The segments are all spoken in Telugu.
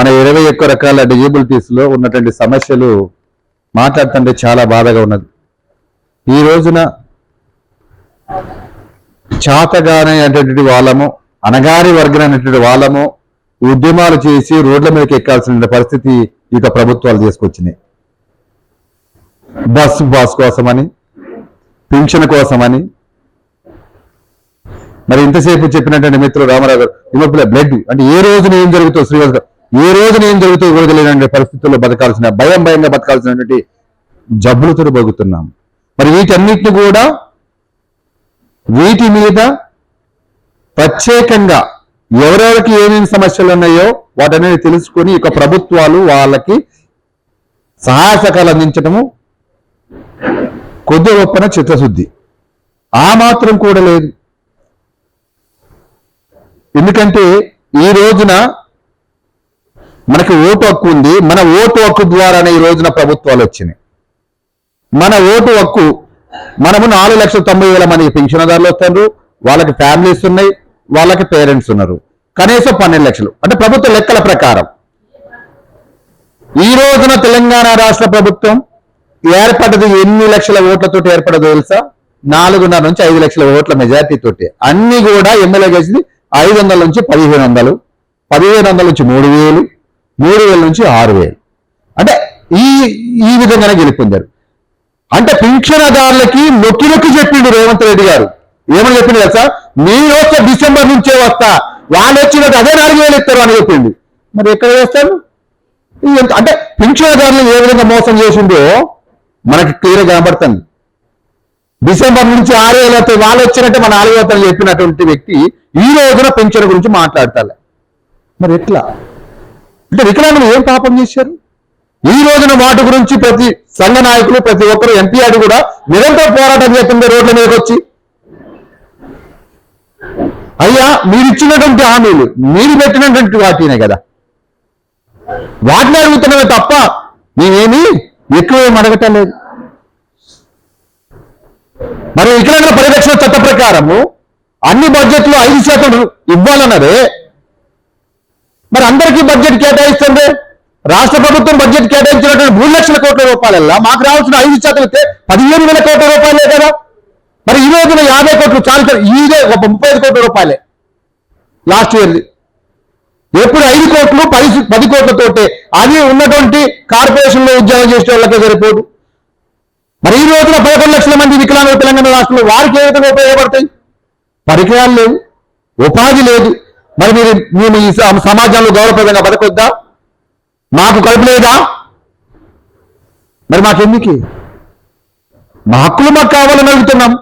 మన ఇరవై ఒక్క రకాల డిజబిలిటీస్లో ఉన్నటువంటి సమస్యలు మాట్లాడుతుంటే చాలా బాధగా ఉన్నది. ఈ రోజున చాతగానే వాళ్ళము అనగారి వర్గం అనేటువంటి వాళ్ళము ఉద్యమాలు చేసి రోడ్ల మీదకి ఎక్కాల్సిన పరిస్థితి ఇక ప్రభుత్వాలు తీసుకొచ్చినాయి. బస్సు పాస్ కోసమని పింఛన్ కోసమని. మరి ఇంతసేపు చెప్పినటువంటి మిత్రులు రామారావు గారు బ్లడ్ అంటే ఏ రోజున ఏం జరుగుతుందో శ్రీవాస్ గారు ఏ రోజున ఏం జరుగుతూ కూడా పరిస్థితుల్లో బతకాల్సిన భయం భయంగా బతకాల్సినటువంటి జబ్బులతో బతుకుతున్నాం. మరి వీటన్నిటిని కూడా వీటి మీద ప్రత్యేకంగా ఎవరెవరికి ఏమేమి సమస్యలు ఉన్నాయో వాటనేది తెలుసుకొని ఇక ప్రభుత్వాలు వాళ్ళకి సహాయ సహకారాలు అందించడము కొద్ది గొప్పన చిత్తశుద్ధి. ఆ మాత్రం కూడా లేదు. ఎందుకంటే ఈ రోజున మనకి ఓటు హక్కు ఉంది. మన ఓటు హక్కు ద్వారానే ఈ రోజున ప్రభుత్వాలు వచ్చినాయి. మన ఓటు హక్కు మనము నాలుగు లక్షల తొంభై వేల మంది పెన్షన్దారులు వస్తారు వాళ్ళకి ఫ్యామిలీస్ ఉన్నాయి. వాళ్ళకి పేరెంట్స్ ఉన్నారు. కనీసం పన్నెండు లక్షలు. అంటే ప్రభుత్వ లెక్కల ప్రకారం. ఈ రోజున తెలంగాణ రాష్ట్ర ప్రభుత్వం ఏర్పడదు ఎన్ని లక్షల ఓట్లతో ఏర్పడదు తెలుసా? నాలుగున్నర నుంచి ఐదు లక్షల ఓట్ల మెజార్టీ తోటి. అన్ని కూడా ఎమ్మెల్యే గెలిచింది ఐదు వందల నుంచి పదిహేను వందలు. పదిహేను వందల నుంచి మూడు వేలు. మూడు వేల నుంచి ఆరు వేలు. అంటే ఈ ఈ విధంగానే గెలుపొందారు. అంటే పింఛనదారులకి నొక్కి నొక్కి చెప్పిండు రేవంత్ రెడ్డి గారు. ఏమని చెప్పింది కదా మీరు వస్తే డిసెంబర్ నుంచే వస్తా. వాళ్ళు వచ్చినట్టు అదే నాలుగు వేలు ఇస్తారు అని చెప్పింది మరి ఎక్కడ వేస్తారు అంటే పింఛనదారులు ఏ విధంగా మోసం చేసిండో మనకి క్లియర్ కనబడుతుంది. డిసెంబర్ నుంచి ఆరు వేలు వస్తాయి వాళ్ళు వచ్చినట్టే మన నాలుగు వేలు చెప్పినటువంటి వ్యక్తి ఈ రోజున పెన్షన్ గురించి మాట్లాడతారు. మరి ఎట్లా? అంటే వికలాంగులు ఏం పాపం చేశారు? ఈ రోజున వాటి గురించి ప్రతి సంఘ నాయకులు ప్రతి ఒక్కరు ఎంపీఆర్ కూడా నిరంతర పోరాటం చేస్తుంది రోడ్ల మీదకి వచ్చి అయ్యా మీరిచ్చినటువంటి హామీలు మీరు పెట్టినటువంటి వాటినే కదా. వాటిని అడుగుతున్నవే తప్ప నేనేమి ఎక్కువ ఏం అడగటం లేదు. మరి వికలాంగుల పరిరక్షణ చట్ట ప్రకారము అన్ని బడ్జెట్లు ఐదు శాతం ఇవ్వాలన్నదే మరి అందరికీ బడ్జెట్ కేటాయిస్తుంది? రాష్ట్ర ప్రభుత్వం బడ్జెట్ కేటాయించినటువంటి మూడు లక్షల కోట్ల రూపాయలల్లా? మాకు రావాల్సిన ఐదు శాతం అయితే పదిహేను వేల కోట్ల రూపాయలే కదా? మరి ఈ రోజున యాభై కోట్లు చాలు ఇదే ఒక ముప్పై కోట్ల రూపాయలే. లాస్ట్ ఇయర్ది ఎప్పుడు ఐదు కోట్లు పది పది కోట్లతోటే అది ఉన్నటువంటి కార్పొరేషన్లో ఉద్యోగం చేసే వాళ్ళకే సరిపోదు. మరి ఈ రోజున పదకొండు లక్షల మంది వికలాంగులు తెలంగాణ రాష్ట్రంలో వారికి ఏ విధంగా ఉపయోగపడతాయి? పరికరాలు లేవు. ఉపాధి లేదు. మరి మీరు మేము ఈ సమాజంలో గౌరవప్రదంగా బతకొద్దా? మాకు కడుపు లేదా? మరి మాకెందుకు? మా హక్కులు మాకు కావాలని అడుగుతున్నాం.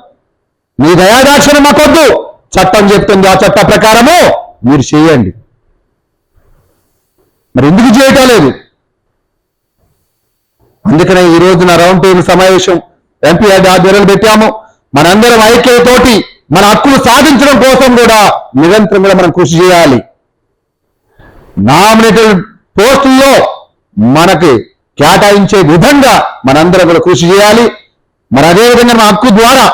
మీ దయాదాక్షణ మాకొద్దు. చట్టం చెప్తుంది ఆ చట్ట ప్రకారము మీరు చేయండి. మరి ఎందుకు చేయటం లేదు? అందుకనే ఈ రోజున రౌండ్ టేబుల్ సమావేశం ఎంపీ ఆధ్వర్యంలో పెట్టాము. మనందరం ఐక్యతోటి మన హక్కులు సాధించడం కోసం కూడా నిరంతరం కూడా మనం కృషి చేయాలి. నామినేటెడ్ పోస్టుల్లో మనకి కేటాయించే విధంగా మనందరం కూడా కృషి చేయాలి. మరి అదే విధంగా మన హక్కు ద్వారా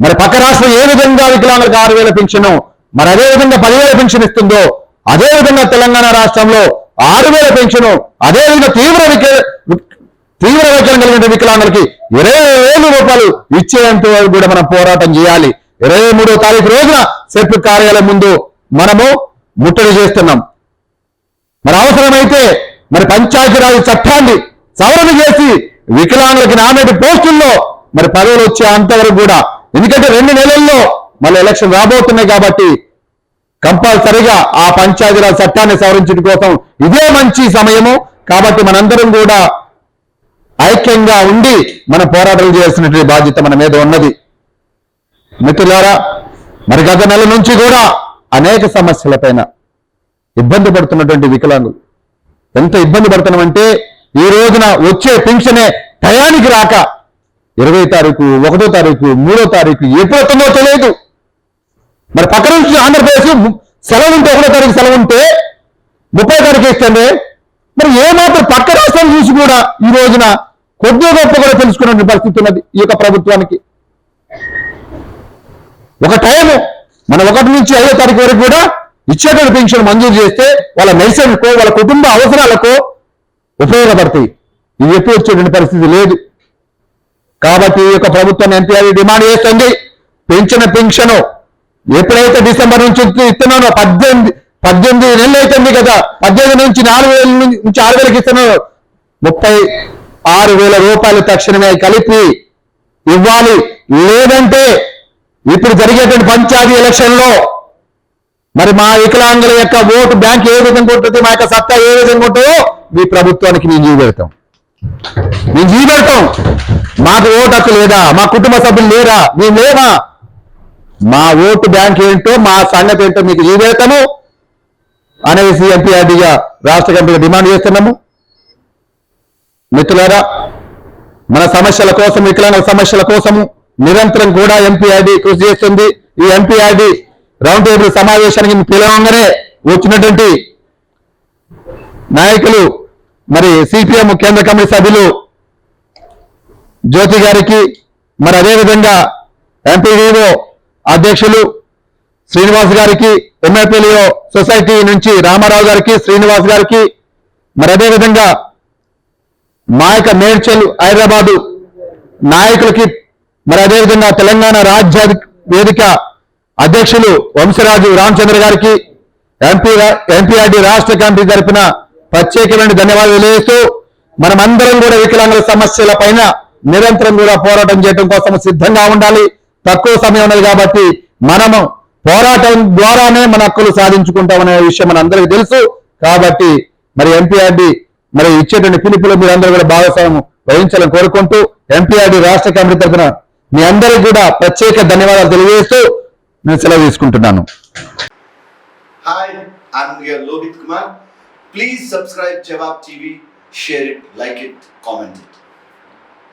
మరి పక్క రాష్ట్రం ఏ విధంగా వికలాంగులకు ఆరు వేల పెన్షన్ మరి అదే విధంగా పదివేల పెన్షన్ ఇస్తుందో అదే విధంగా తెలంగాణ రాష్ట్రంలో ఆరు వేల పెన్షన్ అదే విధంగా తీవ్ర విక- తీవ్ర వైకల్యం కలిగిన వికలాంగులకి ఇరవై వేల రూపాయలు ఇచ్చేంత కూడా మనం పోరాటం చేయాలి. ఇరవై మూడో తారీఖు రోజున సెట్ కార్యాలయం ముందు మనము ముట్టడి చేస్తున్నాం. మరి అవసరమైతే మరి పంచాయతీరాజ్ చట్టాన్ని సవరణ చేసి వికలాంగులకి నామినేట్ పోస్టుల్లో మరి పదవులు వచ్చే అంతవరకు కూడా. ఎందుకంటే రెండు నెలల్లో మళ్ళీ ఎలక్షన్ రాబోతున్నాయి కాబట్టి కంపల్సరిగా ఆ పంచాయతీరాజ్ చట్టాన్ని సవరించడం కోసం ఇదే మంచి సమయము. కాబట్టి మనందరం కూడా ఐక్యంగా ఉండి మన పోరాటాలు చేయాల్సినటువంటి బాధ్యత మన మీద ఉన్నది. మిత్రులారా మరి గత నెల నుంచి కూడా అనేక సమస్యలపైన ఇబ్బంది పడుతున్నటువంటి వికలాంగులు. ఎంత ఇబ్బంది పడుతున్నామంటే ఈ రోజున వచ్చే పెన్షనే టయానికి రాక ఇరవై తారీఖు ఒకటో తారీఖు మూడో తారీఖు ఎప్పుడు వస్తుందో తెలియదు. మరి పక్క నుంచి ఆంధ్రప్రదేశ్ సెలవు ఉంటే ఒకటో తారీఖు సెలవు ఉంటే ముప్పై తారీఖు ఇస్తుంది మరి ఏమాత్రం పక్క రాష్ట్రాలు చూసి కూడా ఈ రోజున కొద్దిగా గొప్ప కూడా తెలుసుకున్న పరిస్థితి ఉన్నది ఈ యొక్క ప్రభుత్వానికి. ఒక టైము మన ఒకటి నుంచి ఐదో తారీఖు వరకు కూడా ఇచ్చేటువంటి పెన్షన్ మంజూరు చేస్తే వాళ్ళ మెడిసిన్కో వాళ్ళ కుటుంబ అవసరాలకు ఉపయోగపడతాయి. ఇది ఎప్పుడు వచ్చేటువంటి పరిస్థితి లేదు. కాబట్టి ఈ యొక్క ప్రభుత్వం ఎన్టీఆర్ డిమాండ్ చేస్తుంది. పెంచిన పెన్షన్ ఎప్పుడైతే డిసెంబర్ నుంచి ఇస్తున్నానో పద్దెనిమిది పద్దెనిమిది నెలలు అవుతుంది కదా. పద్దెనిమిది నుంచి నాలుగు వేల నుంచి ఆరు వేలకి ఇస్తున్నాను. ముప్పై ఆరు వేల రూపాయలు తక్షణమే కలిపి ఇవ్వాలి. లేదంటే ఇప్పుడు జరిగేటువంటి పంచాయతీ ఎలక్షన్లో మరి మా వికలాంగుల యొక్క ఓటు బ్యాంక్ ఏ విధంగా ఉంటుంది మా యొక్క సత్తా ఏ విధంగా ఉంటుందో మీ ప్రభుత్వానికి మేము జీవెడతాం మేము జీవెడతాం మాకు ఓటు హక్కు లేదా? మా కుటుంబ సభ్యులు లేరా? మేము లేవా మా ఓటు బ్యాంక్ ఏంటో మా సంగతి ఏంటో మీకు జీవెడతాము అనేసి ఎంపీఆర్డీగా రాష్ట్ర కమిటీగా డిమాండ్ చేస్తున్నాము. మిత్రులారా మన సమస్యల కోసం వికలాంగుల సమస్యల కోసము నిరంతరం కూడా ఎంపీఆర్డి కృషి చేస్తుంది. ఈ ఎంపీఆర్డి రౌండ్ టేబుల్ సమావేశానికి పిలవంగానే వచ్చినటువంటి నాయకులు మరి సిపిఎం కేంద్ర కమిటీ సభ్యులు జ్యోతి గారికి మరి అదేవిధంగా ఎంపీడీఓ అధ్యక్షులు శ్రీనివాస్ గారికి ఎంఎల్పీలిఓ సొసైటీ నుంచి రామారావు గారికి శ్రీనివాస్ గారికి మరి అదేవిధంగా మా యొక్క మేడ్చల్ హైదరాబాదు నాయకులకి మరి అదేవిధంగా తెలంగాణ రాజ్య వేదిక అధ్యక్షులు వంశరాజు రామచంద్ర గారికి ఎంపీ ఎంపీఆర్డీ రాష్ట్ర కమిటీ తరపున ప్రత్యేకమైన ధన్యవాదాలు తెలియజేస్తూ మనమందరం కూడా వికలాంగుల సమస్యల పైన నిరంతరం కూడా పోరాటం చేయడం కోసం సిద్ధంగా ఉండాలి. తక్కువ సమయం ఉన్నది కాబట్టి మనము పోరాటం ద్వారానే మన హక్కులు సాధించుకుంటామనే విషయం మనందరికీ తెలుసు. కాబట్టి మరి ఎంపీఆర్డీ మరి ఇచ్చేటువంటి పిలుపులో మీరందరూ కూడా భాగస్వామ్యం వహించాలని కోరుకుంటూ ఎంపీఆర్డీ రాష్ట్ర కమిటీ తరఫున మీ అందరికి కూడా ప్రత్యేక ధన్యవాదాలు తెలియజేస్తూ నేను సెలవు తీసుకుంటున్నాను. Lohith Kumar please subscribe Jawab TV share it like it comment it